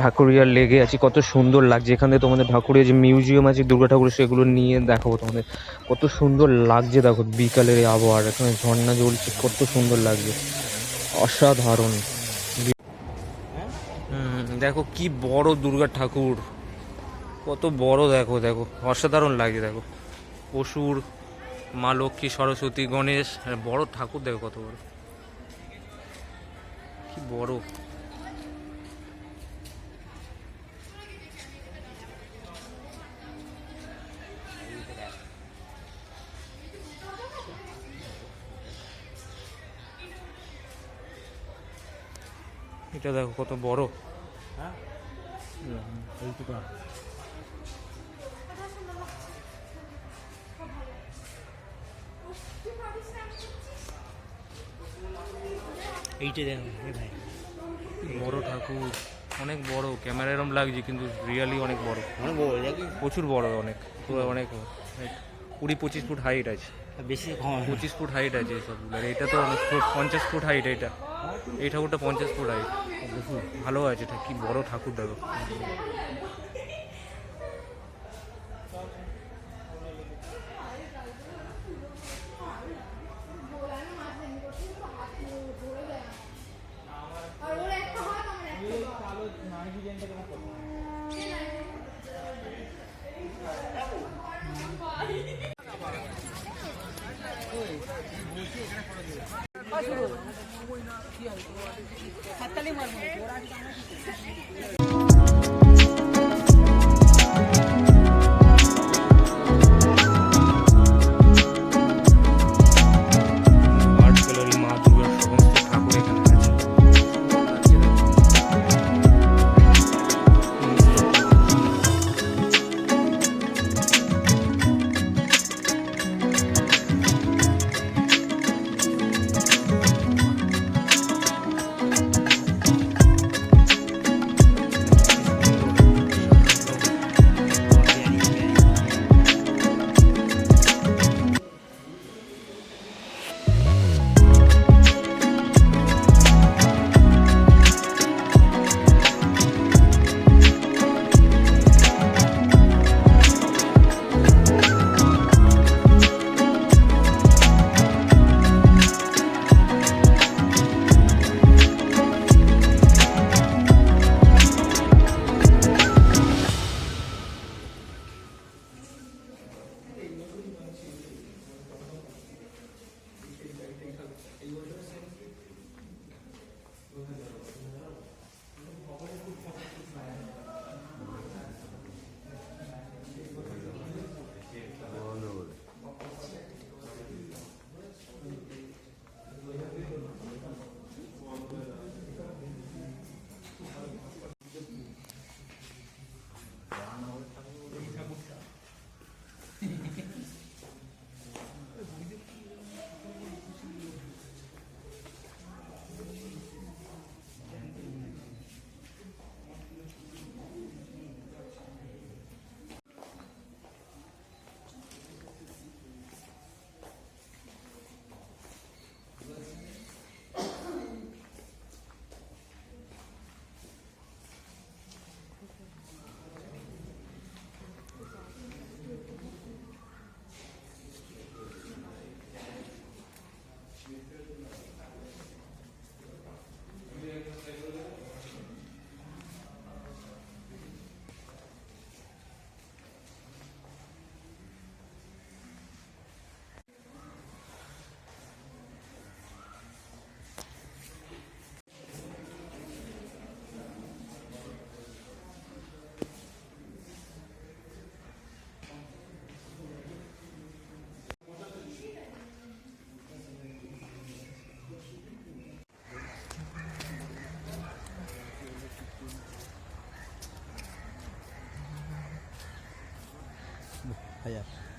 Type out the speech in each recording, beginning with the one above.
ঢাকুরিয়ার লেগে আছি, কত সুন্দর লাগছে। এখানে তোমাদের ঢাকুরিয়া যে মিউজিয়াম আছে, দুর্গা ঠাকুরের সেগুলো নিয়ে দেখাবো তোমাদের। কত সুন্দর লাগছে দেখো বিকালের এই আবহাওয়ার, এখানে ঝর্ণা জ্বলছে কত সুন্দর লাগছে। অসাধারণ। দেখো কি বড় দুর্গা ঠাকুর। কত বড় দেখো দেখো। অসাধারণ লাগছে, দেখো। অসুর মা লক্ষ্মী, সরস্বতী, গণেশ বড় ঠাকুর দেখো কত বড়। কি বড়। এটা দেখো কত বড়। এইটা দেখো ভাই। বড় ঠাকুর। অনেক বড়। ক্যামেরা এরম লাগছে কিন্তু রিয়ালি অনেক বড়। অনেক বড় প্রচুর বড় অনেক। পুরো অনেক কুড়ি পঁচিশ ফুট হাইট আছে। বেশি পঁচিশ ফুট হাইট আছে সবগুলো এটা তো অনেক ফুট পঞ্চাশ ফুট হাইট এটা। এই ঠাকুরটা পঞ্চাশ ফুট হাইট। ভালো আছে কি বড় ঠাকুর দেখো আর্ট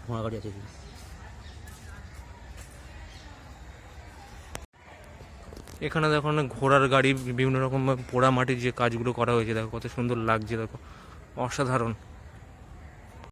ঘোড়া গাড়ি আছে এখানে। দেখো না ঘোড়ার গাড়ি, বিভিন্ন রকম পোড়া মাটির যে কাজগুলো করা হয়েছে, দেখো কত সুন্দর লাগছে, দেখো। অসাধারণ।